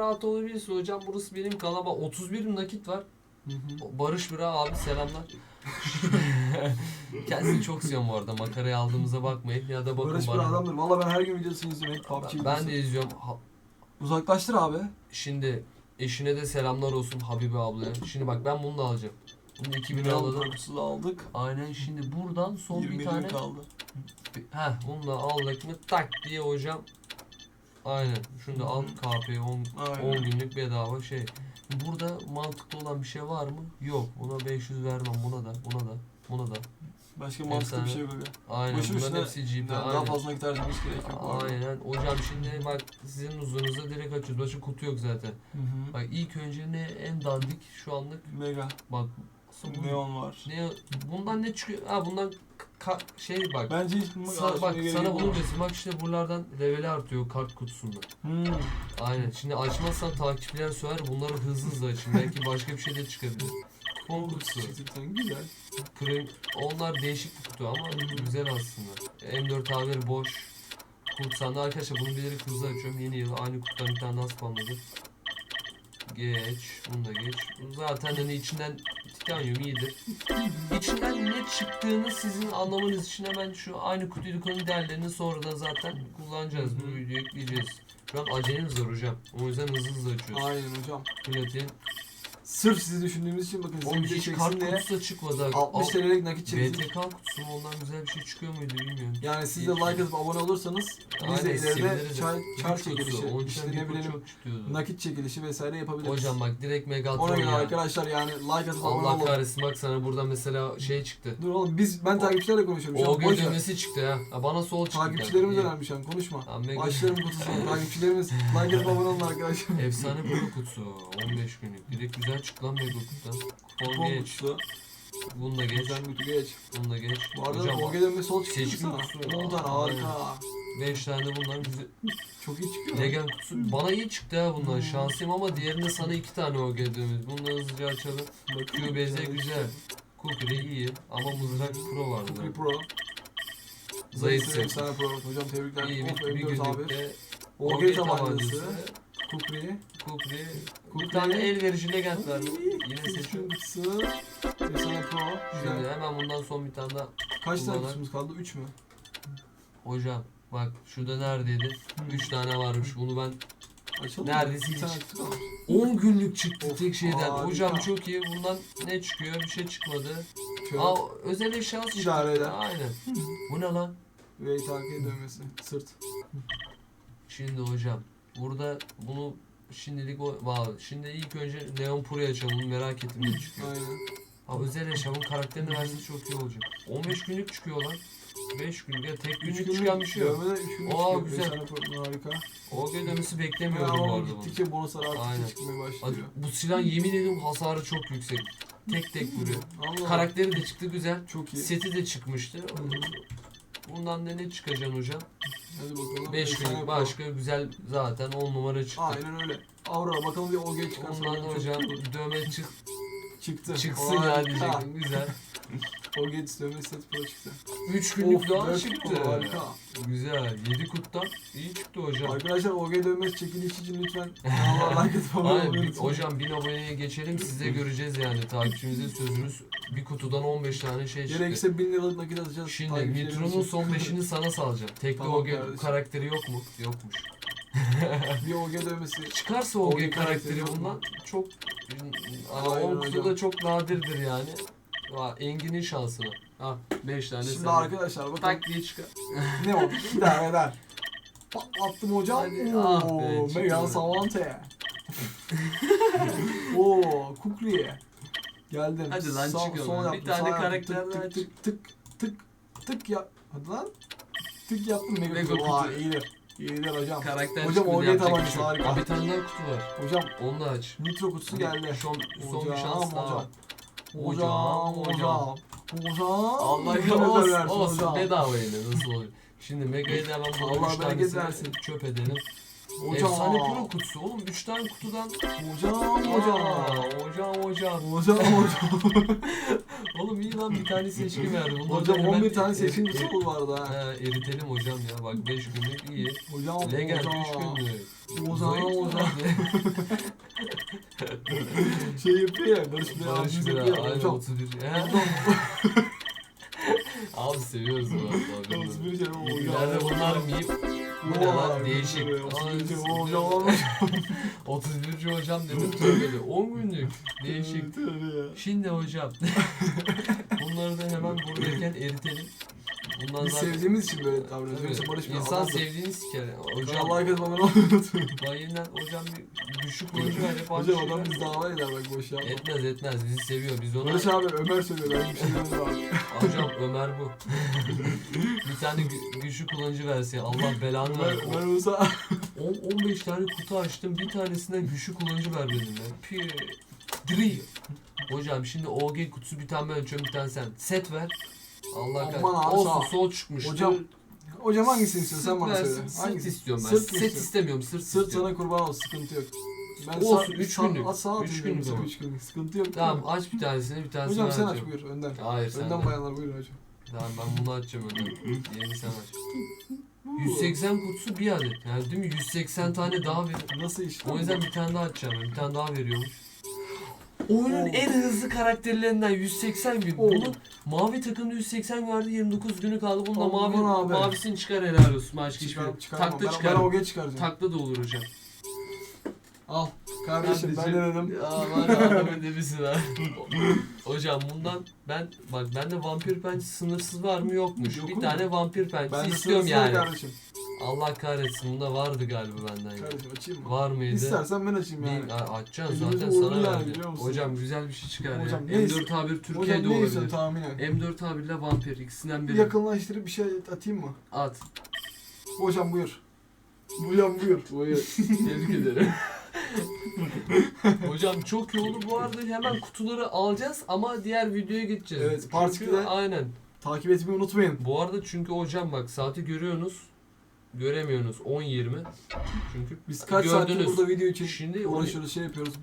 rahat olabilirsin hocam. Burası benim kalaba 31 nakit var. Hı hı. Barış Bira abi selamlar. Kendisini çok seviyorum bu arada. Makarayı aldığımıza bakmayın. Ya da bakın Barış bir bana. adamdır. Valla ben her gün videosunu izliyorum. Hep PUBG Ben, ben videosu. de izliyorum. Ha- Uzaklaştır abi. şimdi eşine de selamlar olsun Habibe ablaya. Şimdi bak ben bunu da alacağım. Bunu 2000'e alalım. Korkusu da aldık. Aynen şimdi buradan son 20 bir tane. kaldı. Heh bunu da aldık mı tak diye hocam. Aynen. Şunu da al. KP 10, Aynen. 10 günlük bedava şey. Burada mantıklı olan bir şey var mı? Yok. Buna 500 vermem. Buna da. Buna da. Buna da. Başka mantıklı bir Efsane. şey yok. aga. Aynen. Boşu Bunların hepsi GP. Daha, daha Aynen. fazla nakit harcamak gerek yok. bu arada. Aynen. Hocam şimdi bak sizin uzununuza direkt açıyoruz. Başka kutu yok zaten. Hı hı. Bak ilk önce ne en dandik şu anlık Mega. bak Neon var. ne bundan ne çıkıyor? Ha bundan ka- şey bak. Bence hiç Sa- bak sana bunu göstereyim. Bak işte buralardan leveli artıyor kart kutusunda. Hmm. Aynen. Şimdi açmazsan takipçiler söyler. Bunları hızlı hızlı açın. Belki başka bir şey de çıkabilir. Kupon kutusu. Gerçekten güzel. Onlar değişik bir kutu ama güzel aslında. M4 A1 boş. Kurt sandığı arkadaşlar bunu bilerek hızlı açıyorum. Yeni yıl aynı kutudan bir tane daha spamladım. Geç. Bunu da geç. Zaten hani içinden titanyum iyidir. İçinden ne çıktığını sizin anlamanız için hemen şu aynı kutuyu konunun değerlerini sonradan zaten kullanacağız. Bu videoyu ekleyeceğiz. Şu an acelemiz var hocam. O yüzden hızlı hızlı açıyoruz. Aynen hocam. Platin. Sırf sizi düşündüğümüz için bakın size Oğlum şey hiç kart diye kutusu da çıkmadı. 60 Al- TL'lik nakit çeksin. BTK kutusu mu ondan güzel bir şey çıkıyor muydu bilmiyorum. Yani siz de like atıp abone olursanız biz de Aynen, ileride seviniriz. çar, çar kutusu, çekilişi, onun işte ne bir bileyim çok çıkıyordu. nakit çekilişi vesaire yapabiliriz. Hocam bak direkt Ona Megatron göre ya. arkadaşlar yani like atıp abone Allah olun. kahretsin bak sana burada mesela şey çıktı. Dur oğlum biz ben takipçilerle konuşuyorum şu O an boş ver. ödemesi çıktı ya. ha. Bana sol çıktı. Takipçilerimiz önemli şu an konuşma. Ha, Mega- Başlarım kutusu takipçilerimiz like atıp abone olun arkadaşlar. Efsane pro kutusu. 15 günlük. Direkt güzel çıktı lan Mega kutudan. Kupon Kupon geç. kutusu. Bunu da geç. Güzel kutu geç. Bunu da geç. Bu arada Hocam OG dönme sol çıktı seçkin kutusu. 10 tane harika. 5 tane de bundan güzel. Çok iyi çıkıyor. Legend kutusu. Bana iyi çıktı ha bundan. Hmm. Şanslıyım ama diğerinde sana 2 tane o geldiğimiz. Bunu da hızlıca açalım. QBZ güzel. Kukri iyi ama mızrak pro var Kukri. Pro. Zayıf Zayıf set. sana Pro. Hocam tebrikler. İyi bir, bir M4 abi. günlükte OG tabancası. Kukri. Kukri. Kukri. Bir tane el verici legend var. Yine seçiyorum. kutusu. Efsane Pro. Şimdi Güzel. hemen bundan son bir tane daha. Kaç tane kullanan- kutumuz kaldı? 3 mü? Hocam bak şurada neredeydi? 3 tane varmış. Bunu ben Açalım Neredeyse? Bir hiç. tane kutu kalmış. 10 günlük çıktı Of, tek şeyden. harika. Hocam çok iyi. Bundan ne çıkıyor? Bir şey çıkmadı. Şöyle. Aa özel eşya çıktı. İdare eder. Aynen. Bu ne lan? Ve takip dönmesi. Sırt. Şimdi hocam burada bunu şimdilik o bağlı. Şimdi ilk önce Neon Pro'yu açalım. Merak ettim ne çıkıyor. Aynen. Abi özel bunun karakterini verse çok iyi olacak. 15 günlük çıkıyor lan. 5 günlük ya tek Üç günlük çıkan bir şey yok. Dövmeden 3 günlük Aa, çıkıyor. güzel. Efsane. Harika. O ödemesi beklemiyordum bu arada gittikçe bonuslar Aynen. arttıkça çıkmaya başlıyor. bu silah yemin ediyorum hasarı çok yüksek. Tek tek vuruyor. Allah. Karakteri de çıktı güzel. Çok iyi. Seti de çıkmıştı. Bundan da ne çıkacaksın hocam? Hadi bakalım. 5 Efsane günlük başka güzel zaten 10 numara çıktı. Aynen öyle. Aurora bakalım bir OG çıkarsa. Ondan da hocam dövme çık, çıktı. çıksın ya Harika. diyecektim. Güzel. OG dövme set pro çıktı. 3 günlük Of, daha dört çıktı. Harika. Güzel. 7 kuttan iyi çıktı hocam. Arkadaşlar OG dövmesi çekiliş için lütfen kanala like atıp abone olmayı unutmayın. hocam 1000 aboneye geçelim siz de göreceğiz yani takipçimizin sözümüz bir kutudan 15 tane şey çıktı. Gerekirse 1000 liralık nakit atacağız. Şimdi takipçilerimiz için. son 5'ini sana salacağım. Tekli Tamam OG kardeşim. karakteri yok mu? Yokmuş. bir OG dövmesi. Çıkarsa OG, OG karakteri bundan çok hani Aynen 10 hocam. kutuda çok nadirdir yani. Ha, Engin'in şansına. Ha 5 tane Şimdi sende. arkadaşlar bakın Tak diye çıkar. ne oldu? İdare eder. Patlattım hocam. Hadi, ah be. Mega Savante. Oo, Kukriye. Geldim. Hadi lan Son- çıkalım. son Bir tane karakter tık, daha tık, tık tık tık tık yap. Hadi lan. Tık yaptım Mega, Mega kutu. iyidir. İyidir hocam. Karakter Hocam çıkmadı, OG yapacak bir tabancası şey yok. harika. Aa, Bir tane daha kutu var. Hocam Onu da aç. Nitro kutusu geldi. Son, son bir şans daha. Hocam, hocam, hocam. Hocam. Allah ya olsun, versin olsun hocam. bedava yine nasıl olur. Şimdi Mega'yı da burada Allah 3 bereket tanesini versin. çöp edelim. Hocam. Efsane pro kutusu. Oğlum 3 tane kutudan. Hocam hocam. hocam hocam. Hocam hocam. Oğlum iyi lan bir tane seçkin verdi. Hocam da hemen 11 tane seçim er- kutu vardı ha. Ha, eritelim hocam ya. Bak 5 günlük iyi. Hocam Legend 3 hocam. günlük. Hocam Zoid hocam. Şey yapıyor ya Barış Bey Barış Hocam. 31. He? Abi seviyoruz bu arada. 31 şey hocam. İleride bunlar miyim? Bu ne lan değişik. Aa, 31 siktir. hocam hocam. 31. hocam dedim tövbeli. 10 günlük. Değişik. Şimdi hocam. Bunları da hemen buradayken eritelim. Bundan Biz zaten... sevdiğimiz için böyle davranıyoruz. Yoksa Barış Bey İnsan adamdır. sevdiğini siker. Hocam Allah herkes bana unutmayın. bayından hocam bir düşük oyuncu ver hep Hocam adam biz dava eder bak boş yapma. Etmez etmez bizi seviyor biz ona. Barış abi Ömer söylüyor ben bir şey abi. Hocam Ömer bu. bir tane gü- güçlü kullanıcı versin. Allah belanı Ömer, versin. Ömer olsa 10-15 tane kutu açtım. Bir tanesinden güçlü kullanıcı ver dedim ya. Pi. Dri. Hocam şimdi OG kutusu bir tane ben açıyorum bir tane sen. Set ver. Allah Aman kahretsin. abi, sağ ol. Olsun sol çıkmış. Hocam, Hocam hangisini istiyorsun sen bana söyle. Sırt istiyorum ben. Sırt mı Set istiyorsun? istemiyorum. Sırt, Sırt istiyorum. sana kurban olsun sıkıntı yok. Ben Olsun, üç günlük. At sağ Üç atayım günlük mesela, ama. üç günlük. Sıkıntı yok. Tamam aç bir tanesini bir tanesini Hocam sen aç buyur önden. Hayır sen Önden de. bayanlar buyurun hocam. Tamam ben bunu açacağım önden. Yeni sen aç. 180 kutusu bir adet. Yani değil mi? 180 tane daha ver. Nasıl iş? O yüzden bir tane daha açacağım. Bir tane daha veriyormuş. Oyunun en hızlı karakterlerinden 180 gün. Oo. Bunun mavi takımda 180 gün vardı 29 günü kaldı. Bunda Aman mavi abi. mavisini çıkar helal olsun. Başka hiçbir Çıkar, çıkarma. Takla Ben, çıkar. ben OG çıkaracağım. Takla da olur hocam. Al. Kardeşim ben Kardeşim. denedim. Ya var adamın debisi var. Hocam bundan ben bak bende vampir pençe sınırsız var mı yokmuş. Yok bir mu? tane vampir pençesi Ben de istiyorum sırasına yani. kardeşim. Allah kahretsin bunda vardı galiba benden ya. Kardeşim açayım mı? Var mıydı? İstersen ben açayım yani. A- açacaksın Elimizi zaten sana yani, verdi. biliyor musun? Hocam güzel bir şey çıkar Hocam ya. ne M4 A1 Türkiye'de Hocam ne olabilir. tahminen? M4 A1 ile vampir ikisinden Bir biri. yakınlaştırıp bir şey atayım mı? At. Hocam buyur. Hocam buyur. Buyur. Tebrik ederim. Hocam çok iyi. Bu arada hemen kutuları alacağız ama diğer videoya geçeceğiz. Evet, Çünkü- ikide- Aynen. Takip etmeyi unutmayın. Bu arada çünkü hocam bak saati görüyorsunuz. Göremiyorsunuz 10.20. Çünkü Biz kaç saattir gördünüz. burada video için Şimdi uğraşıyoruz, şey yapıyoruz.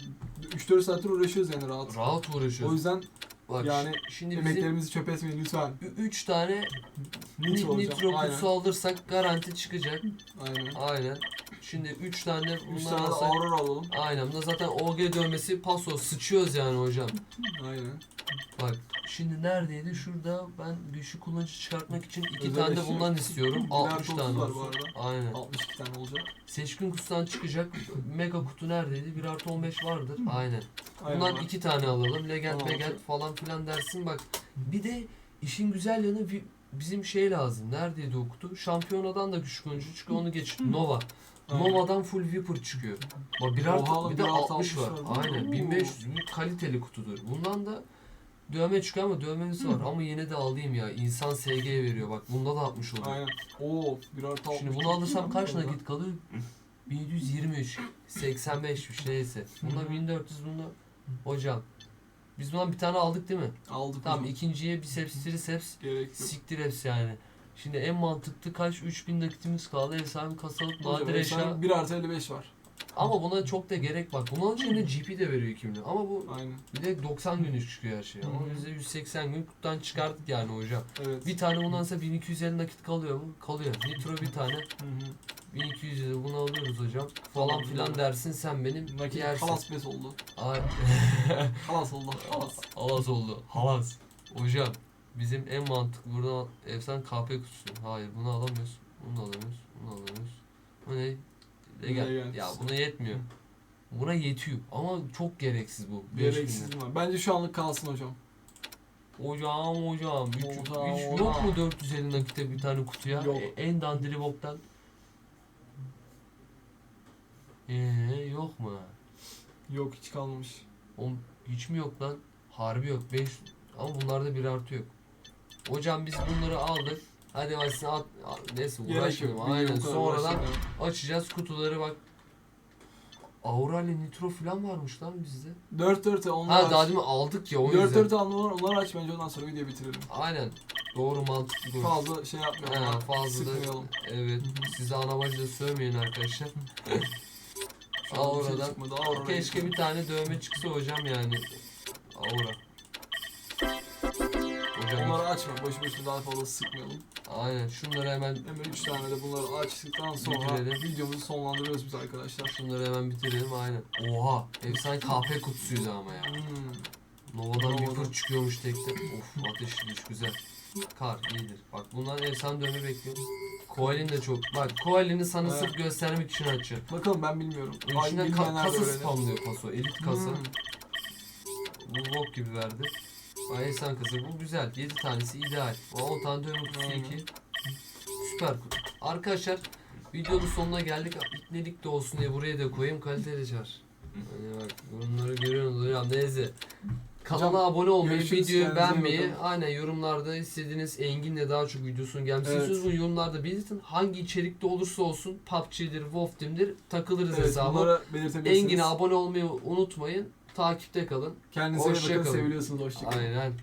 3-4 saattir uğraşıyoruz yani rahat. rahat O uğraşıyoruz. yüzden Bak yani şimdi bizim emeklerimizi çöpe etmeyin lütfen. 3 tane Nitro nitro, olacak. nitro Aynen. kutusu alırsak garanti çıkacak. Aynen. Aynen. Şimdi 3 tane 3 bundan tane de alsak. Aurora alalım. Aynen. Bunda zaten OG dövmesi paso sıçıyoruz yani hocam. Aynen. Bak şimdi neredeydi? Şurada ben güçlü kullanıcı çıkartmak için iki Özel tane de eşya. bundan istiyorum. Birer 60 kutusu tane var bu olsun. arada. Aynen. 62 tane olacak. Seçkin kutusundan çıkacak. Mega kutu neredeydi? 1 artı 15 vardır. Aynen. Aynen. Bundan iki tane alalım. Legend, Tamam. Megend falan filan dersin bak. Bir de işin güzel yanı bizim şey lazım. Neredeydi o kutu? Şampiyonadan da güçlü oyuncu çıkıyor. Onu geç. Nova. Nova'dan full Viper çıkıyor. Bak bir artı Oha, bir de bir artı 60 var. 60 var. Aynen. Oo. 1500 bir kaliteli kutudur. Bundan da dövme çıkıyor ama dövmesi var. Ama yine de alayım ya. İnsan SG veriyor. Bak bunda da 60 oluyor. Aynen. Oo, bir artı Şimdi 60. bunu alırsam kaç nakit kalır? 1723, 85'miş neyse. Bunda 1400 bunda. Hocam. Biz bundan bir tane aldık değil mi? Aldık Tamam hocam. ikinciye biceps triceps Gerek yok. siktir hepsi yani. Şimdi en mantıklı kaç? 3000 nakitimiz kaldı. Efsane kasalık nadir eşya. efsane 1 artı 55 var. Ama buna çok da gerek bak. Bunun içinde GP de veriyor kimliği. Ama bu Aynen. bir de 90 günlük çıkıyor her şey. Ama Hı hı. bize 180 gün kutudan çıkarttık yani hocam. Evet. Bir tane bundansa 1250 nakit kalıyor mu? Kalıyor. Nitro bir tane. Hı hı. 1200 bunu alıyoruz hocam. Falan Tamam, filan dersin sen benim Nakit yersin. halas bes oldu. Halas oldu. Halas. Halas oldu. Halas. Hocam bizim en mantıklı buradan efsane KP kutusu. Hayır bunu alamıyoruz. Bunu da alamıyoruz. Bunu da alamıyoruz. Bu ne? Legend. Ya buna yetmiyor. Buna yetiyor ama çok gereksiz bu. Gereksiz var. Bence şu anlık kalsın hocam. Hocam hocam. Üç, Hocam, hiç yok hocam. mu 450 nakite bir tane kutuya? Yok. E, En dandiri boktan. Eee yok mu? Yok hiç kalmamış. Oğlum hiç mi yok lan? Harbi yok. 5 ama bunlarda bir artı yok. Hocam biz bunları aldık. Hadi başsın at, at- neyse uğraşmayalım. Aynen sonradan açacağız kutuları bak. Aurali Nitro falan varmış lan bizde. 4 4 onları Ha daha demin aldık ya o 4 yüzden. 4 onları, onları aç bence ondan sonra videoyu bitirelim. Aynen. Doğru mantıklı konuş. Fazla şey yapmayalım. Abi, fazla da- Sıkmayalım. Evet. Hı hı. Size anamacı sövmeyin arkadaşlar. Şey Aura'dan. çıkmadı. Aura'ya Keşke bir tane dövme çıksa hocam yani. Aura. Hocam Onları açma. Boş boş daha fazla sıkmayalım. aynen şunları hemen Hemen 3 tane de bunları açtıktan sonra Bitirelim. videomuzu sonlandırıyoruz biz arkadaşlar. şunları hemen bitirelim aynen. Oha efsane kahpe kutusuydu ama ya. Hmm. Nova'dan bir Nova'dan. fır çıkıyormuş tekte. Of ateşli iş güzel. Kar iyidir. Bak bundan efsane dövme bekliyorum. Koalin de çok. Bak Koalin'i sana Evet. sırf göstermek için açacağım. Bakalım ben bilmiyorum. Ay, İçinden ka- bilmeyenler de kasa öğrenir. spamlıyor paso. Elit kasa. Hmm. Bu bok gibi verdi. Ay efsane kasa. Bu güzel. 7 tanesi ideal. O 10 tane dövme kutusu Hmm. 2. Süper kutu. Arkadaşlar videonun sonuna geldik. İpnelik de olsun diye buraya da koyayım. Kaliteli çar. Hani bak bunları görüyorsunuz hocam neyse. Kanala Hocam, abone olmayı, görüşürüz, videoyu kendinize iyi beğenmeyi, bakın. aynen yorumlarda istediğiniz Engin'le daha çok videosunun gelmesini Evet. istiyorsanız bunu yorumlarda belirtin. Hangi içerikte olursa olsun PUBG'dir, WoW takılırız Evet, hesaba. belirtebilirsiniz. Engin'e abone olmayı unutmayın. Takipte kalın. Kendinize iyi bakın. kalın. Seviliyorsunuz. Hoşçakalın. Aynen.